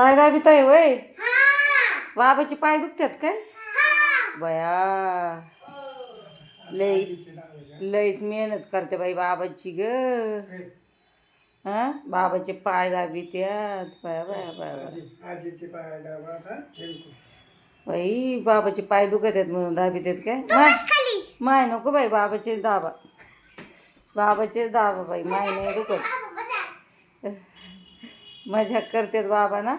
पाय दाबीत आहे वय बाबाचे पाय दुखतात काय? बया. लय लईच मेहनत करते बाई बाबाची ग. हा? बाबाचे पाय दाबीत्यात बया बया बया बाई बाबाचे पाय दुखत आहेत म्हणून दाबीत आहेत काय माय माय नको बाई बाबाचेच दाबा. बाबाचेच दाबा बाई माय नाही दुखत. मजाक करतात बाबा ना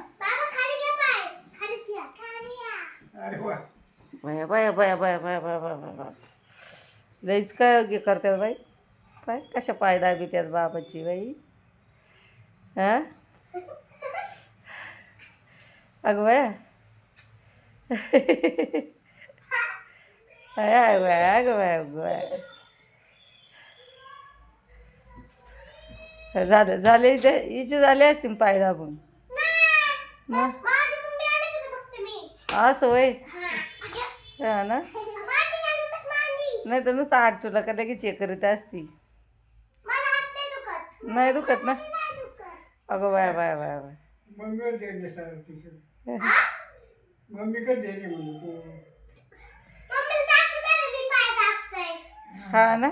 बाया बाया बाया बाया बाया बाया बाया बाया बाया लईच काय करतात बाई. पाय कशा पाय दाबीत्यात बाबाची बाई. हा? अगं बाया. अय अगं बाया अगं बाया अगं बाया झालं झाले इथे हिचे झाले असतील पाय दाबून. मग असं होय? हा ना? नाही तर नुसतं आठ तुला का लगेच हे करीत असती नाही दुखत. ना? अगं बाय बाय बाय बाय. हा? ना?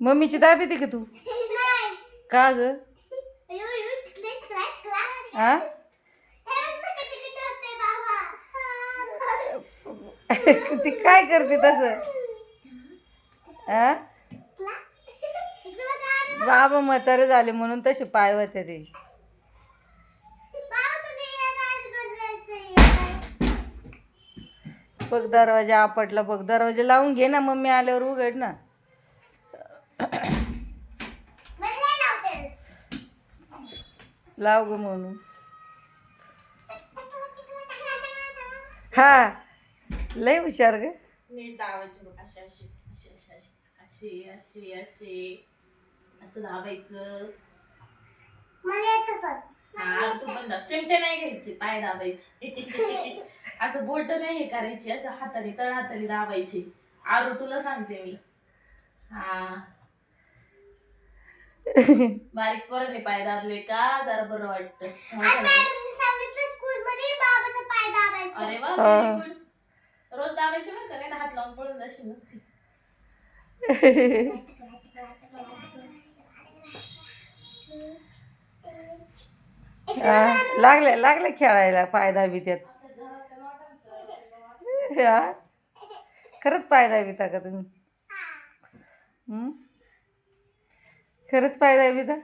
मम्मीची दाबी ती का तू? का ग? हा ती काय करते तसं? हा बाबा म्हातारे झाले म्हणून तसे पाय होते ते. बघ दरवाजा आपटला बघ दरवाजा लावून घे ना मम्मी आल्यावर उघड ना. लाव ग म्हणून हा लय हुशार ग. दावायची अशी अशी असं दाबायचं. तू पण नाही घ्यायची पाय असं बोट नाही हे करायची अशा हाताने तळ हाताने दाबायची. आरू तुला सांगते मी. हा. बारीक पोराने पाय दाबले का? जरा बरं वाटतं. अरे वा हा. रोज दाबायचे बरं का? नाही तर हात लावून पडून जाशी नुसती. हा, लागले लागले खेळायला पायदा बित्यात हा. खरंच पायदा बिता का तुम्ही? हं? खरंच पाहिजे आहे विधा